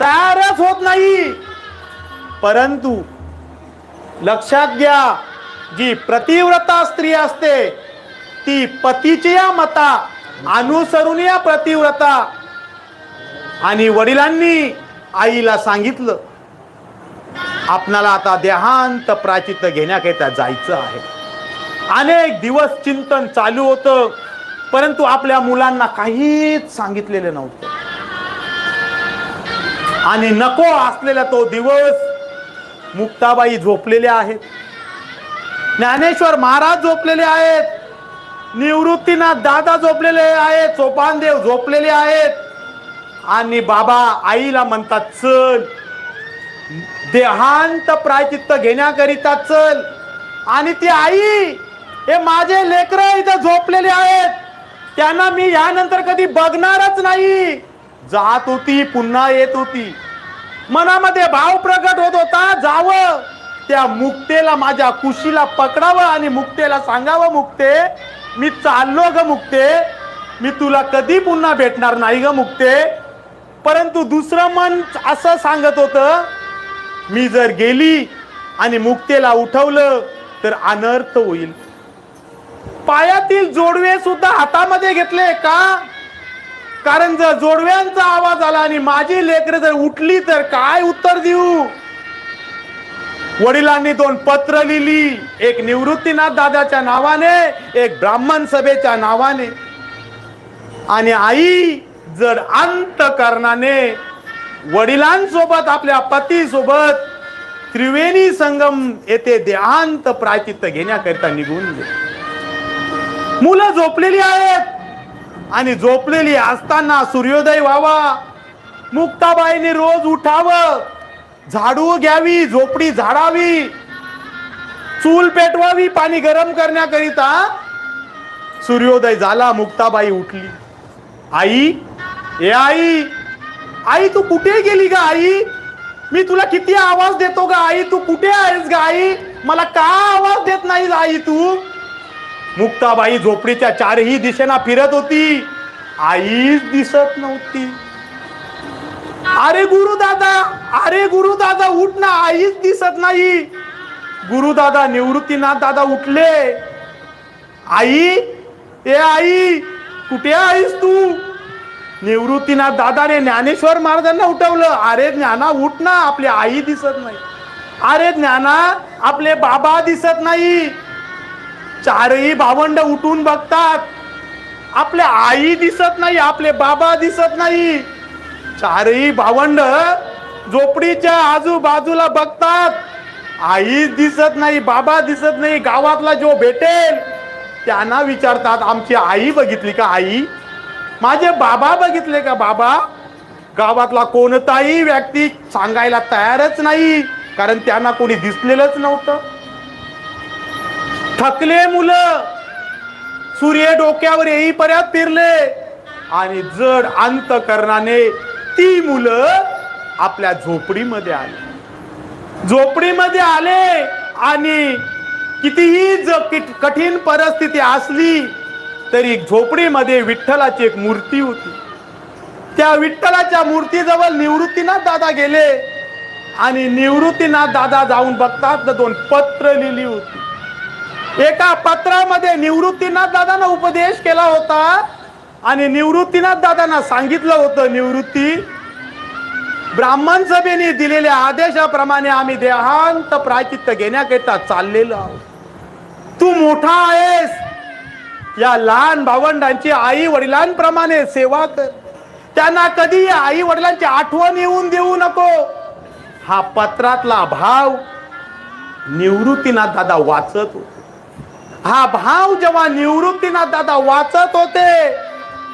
तयारच होत नाही. परंतु लक्षात घ्या जी प्रतिव्रता स्त्री असते ती पतीची या मता अनुसरून या प्रतिव्रता. आणि वडिलांनी आईला सांगितलं आपणाला आता देहांत प्राचित घेण्याकरिता जायचं आहे. अनेक दिवस चिंतन चालू होतं परंतु आपल्या मुलांना काहीच सांगितलेलं नव्हतं. आणि नको असलेला तो दिवस. मुक्ताबाई झोपलेल्या आहेत. ज्ञानेश्वर महाराज झोपलेले आहेत. निवृत्तीनाथ दादा झोपलेले आहेत. सोपानदेव झोपलेले आहेत. आणि बाबा आईला म्हणतात चल देहांत प्रायचित्त घेण्याकरिता चल. आणि ती आई हे माझे लेकर इथं झोपलेले आहेत. त्यांना मी यानंतर कधी बघणारच नाही. जात होती पुन्हा येत होती. मनामध्ये भाव प्रकट होत होता जावं. त्या मुक्तेला माझ्या कुशीला पकडावं आणि मुक्तेला सांगावं मुक्ते. मी चाललो ग मुक्ते. मी तुला कधी पुन्हा भेटणार नाही ग मुक्ते. परंतु दुसरं मन असं सांगत होतं मी जर गेली आणि मुक्तेला उठवलं तर अनर्थ होईल. पायातील जोडवे सुद्धा हातामध्ये घेतले का? कारण जर जोडव्यांचा आवाज आला आणि माझी लेकर जर उठली तर काय उत्तर देऊ? वडिलांनी दोन पत्र लिहिली. एक निवृत्तीनाथ दादाच्या नावाने एक ब्राह्मण सभेच्या नावाने. आणि आई जर अंतकरणाने वडिलांसोबत आपल्या पती सोबत त्रिवेणी संगम येथे देहांत प्रायचित्त घेण्याकरिता निघून मुलं झोपलेली आहेत. आणि झोपलेली असताना सूर्योदय व्हावा. मुक्ताबाईने रोज उठावं. झाडू घ्यावी झोपडी झाडावी. चूल पेटवावी पाणी गरम करण्याकरिता. सूर्योदय झाला मुक्ताबाई उठली. आई ए आई आई तू कुठे गेली ग आई? मी तुला किती आवाज देतो ग आई? तू कुठे आहेस ग आई? मला का आवाज देत नाही आई तू? मुक्ताबाई झोपडीच्या चारही दिशेना फिरत होती. आईच दिसत नव्हती. अरे गुरु दादा अरे गुरु दादा उठ ना आईच दिसत नाही. गुरु दादा निवृत्तीनाथ दादा उठले. आई ए आई कुठे आहेस तू? निवृत्तीनाथ दादाने ज्ञानेश्वर महाराजांना उठवलं. अरे ज्ञाना उठ ना आपली आई दिसत नाही. अरे ज्ञाना आपले बाबा दिसत नाही. चारही भावंड उठून बघतात. आपल्या आई दिसत नाही आपले बाबा दिसत नाही. चारही भावंड झोपडीच्या आजूबाजूला बघतात. आई दिसत नाही बाबा दिसत नाही गावातला जो भेटेल त्यांना विचारतात आमची आई बघितली का आई? माझे बाबा बघितले का बाबा? गावातला कोणताही व्यक्ती सांगायला तयारच नाही कारण त्यांना कोणी दिसलेलंच नव्हतं. थकले मुलं. सूर्य डोक्यावर येईपर्यंत फिरले. आणि जड अंतकरणाने ती मुलं आपल्या झोपडीमध्ये आली. झोपडीमध्ये आले आणि कितीही ज कठीण परिस्थिती असली तरी झोपडीमध्ये विठ्ठलाची एक मूर्ती होती. त्या विठ्ठलाच्या मूर्तीजवळ निवृत्तीनाथ दादा गेले आणि निवृत्तीनाथ दादा जाऊन बघतात तर दोन पत्र लिहिली होती. एका पत्रामध्ये निवृत्तीनाथ दादांना उपदेश केला होता आणि निवृत्तीनाथ दादांना सांगितलं होतं निवृत्ती ब्राह्मण सभेने दिलेल्या आदेशाप्रमाणे आम्ही देहांत प्राचित्य घेण्याकरिता चाललेलो आहोत. तू मोठा आहेस. या लहान भावंडांची आई वडिलांप्रमाणे सेवा कर. त्यांना कधी आई वडिलांची आठवण येऊन देऊ नको. हा पत्रातला भाव निवृत्तीनाथ दादा वाचत होते. हा भाव जेव्हा निवृत्तीनाथ दादा वाचत होते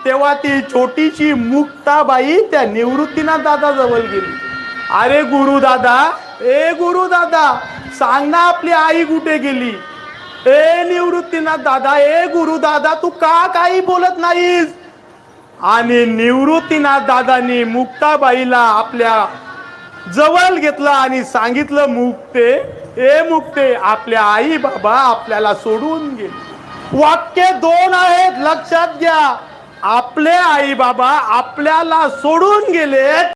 तेव्हा ती छोटीशी मुक्ताबाई त्या निवृत्तीनाथ दादा जवळ गेली. अरे गुरु दादा ए गुरु दादा सांग ना आपली आई कुठे गेली? ए निवृत्तीनाथ दादा ए गुरु दादा तू का काही बोलत नाहीस? आणि निवृत्तीनाथ दादांनी मुक्ताबाईला आपल्या जवळ घेतलं आणि सांगितलं मुक्ते ए मुक्ते आपल्या आई बाबा आपल्याला सोडून गेले. वाक्य दोन आहेत लक्षात घ्या. आपले आई बाबा आपल्याला सोडून गेले